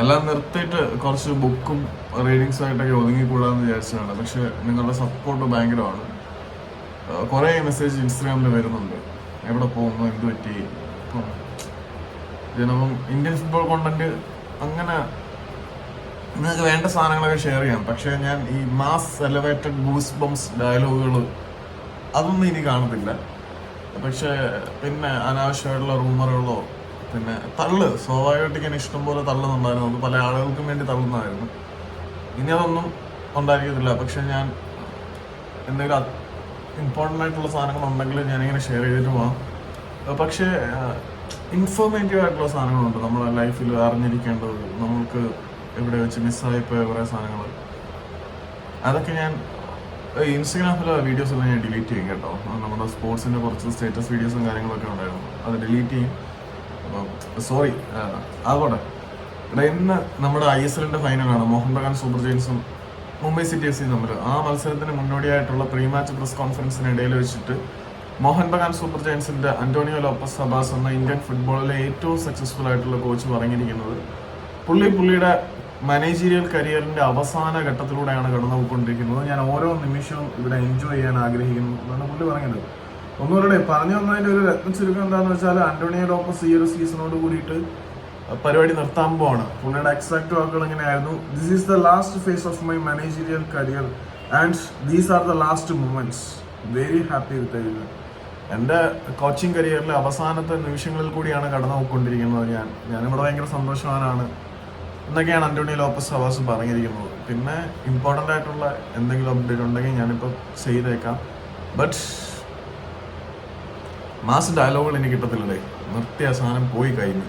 എല്ലാം നിർത്തിയിട്ട് കുറച്ച് ബുക്കും റീഡിങ്സും ആയിട്ടൊക്കെ ഒതുങ്ങിക്കൂടാന്ന് വിചാരിച്ചതാണ്. പക്ഷെ നിങ്ങളുടെ സപ്പോർട്ട് ഭയങ്കരമാണ്. കുറേ മെസ്സേജ് ഇൻസ്റ്റാഗ്രാമിൽ വരുന്നുണ്ട്. എവിടെ പോകുന്നു എന്ത് പറ്റി? ഇപ്പം ഇതിനപ്പം ഇന്ത്യൻ ഫുട്ബോൾ കോണ്ടന്റ് അങ്ങനെ നിങ്ങൾക്ക് വേണ്ട സാധനങ്ങളൊക്കെ ഷെയർ ചെയ്യാം. പക്ഷെ ഞാൻ ഈ മാസ് എലവേറ്റഡ് ബൂസ് ബംസ് ഡയലോഗുകൾ അതൊന്നും ഇനി കാണത്തില്ല. പക്ഷെ പിന്നെ അനാവശ്യമായിട്ടുള്ള റൂമറുകളോ പിന്നെ തള്ള് സ്വാഭാവികമായിട്ട് ഇങ്ങനെ ഇഷ്ടംപോലെ തള്ളുന്നുണ്ടായിരുന്നു. അത് പല ആളുകൾക്കും വേണ്ടി തള്ളുന്നതായിരുന്നു. ഇനി അതൊന്നും ഉണ്ടായിരിക്കത്തില്ല. പക്ഷെ ഞാൻ എന്തെങ്കിലും ഇമ്പോർട്ടന്റ് ആയിട്ടുള്ള സാധനങ്ങൾ ഉണ്ടെങ്കിൽ ഞാനിങ്ങനെ ഷെയർ ചെയ്തിട്ട് പോകാം പക്ഷേ ഇൻഫോർമേറ്റീവ് ആയിട്ടുള്ള സാധനങ്ങളുണ്ട്. നമ്മുടെ ലൈഫിൽ അറിഞ്ഞിരിക്കേണ്ടത് നമ്മൾക്ക് എവിടെ വെച്ച് മിസ്സായിപ്പോയ കുറേ സാധനങ്ങൾ. അതൊക്കെ ഞാൻ ഇൻസ്റ്റഗ്രാമിലെ വീഡിയോസ് എല്ലാം ഞാൻ ഡിലീറ്റ് ചെയ്യും കേട്ടോ. നമ്മുടെ സ്പോർട്സിന്റെ കുറച്ച് സ്റ്റേറ്റസ് വീഡിയോസും കാര്യങ്ങളൊക്കെ ഉണ്ടായിരുന്നു. അത് ഡിലീറ്റ് ചെയ്യും. സോറി അതുകൊണ്ട് ഇവിടെ ഇന്ന് നമ്മുടെ ഐ എസ് എല്ലിന്റെ ഫൈനലാണ് മോഹൻ ബഗാൻ സൂപ്പർ ജെയിൻസും മുംബൈ സിറ്റി എഫ് സി തമ്മിൽ. ആ മത്സരത്തിന് മുന്നോടിയായിട്ടുള്ള പ്രീ മാച്ച് പ്രസ് കോൺഫറൻസിനിടയിൽ വെച്ചിട്ട് മോഹൻ ബഗാൻ സൂപ്പർ ജയൻസിന്റെ അന്റോണിയോ ലോപ്പസ് സബാസ് എന്ന ഇന്ത്യൻ ഫുട്ബോളിലെ ഏറ്റവും സക്സസ്ഫുൾ ആയിട്ടുള്ള കോച്ച് പറഞ്ഞിരിക്കുന്നത് പുള്ളി പുള്ളിയുടെ മാനേജീരിയൽ കരിയറിന്റെ അവസാന ഘട്ടത്തിലൂടെയാണ് കടന്നു പോയിക്കൊണ്ടിരിക്കുന്നത് ഞാൻ ഓരോ നിമിഷവും ഇവിടെ എൻജോയ് ചെയ്യാൻ ആഗ്രഹിക്കുന്നു. എന്നാണ് പുള്ളി പറഞ്ഞത്. ഒന്നുകൂടെ പറഞ്ഞു വന്നതിന്റെ ഒരു രത്ന ചുരുക്കം എന്താണെന്ന് വെച്ചാൽ ആന്റോണിയോ ലോപ്പസ് ഈ ഒരു സീസണോട് കൂടിയിട്ട് പരിപാടി നിർത്താൻ പോവാണ്. പുള്ളിയുടെ എക്സാക്ട് വാക്കുകൾ എങ്ങനെയായിരുന്നു this is the last phase of my managerial career and these are the last moments very happy with എന്റെ കോച്ചിങ് കരിയറിലെ അവസാനത്തെ നിമിഷങ്ങളിൽ കൂടിയാണ് കടന്നു പോയിക്കൊണ്ടിരിക്കുന്നത് ഞാൻ. ഞാനിവിടെ ഭയങ്കര സന്തോഷവാനാണ്. എന്നൊക്കെയാണ് അന്റോണിയോ ലോപ്പസ് ഹവാസ് പറഞ്ഞിരിക്കുന്നത്. പിന്നെ ഇമ്പോർട്ടന്റ് ആയിട്ടുള്ള എന്തെങ്കിലും അപ്ഡേറ്റ് ഉണ്ടെങ്കിൽ ഞാനിപ്പോൾ ചെയ്തേക്കാം. ബട്ട് മാസ് ഡയലോഗുകൾ എനിക്ക് കിട്ടത്തില്ലേ നിർത്തിയ സാധനം പോയി കഴിഞ്ഞു.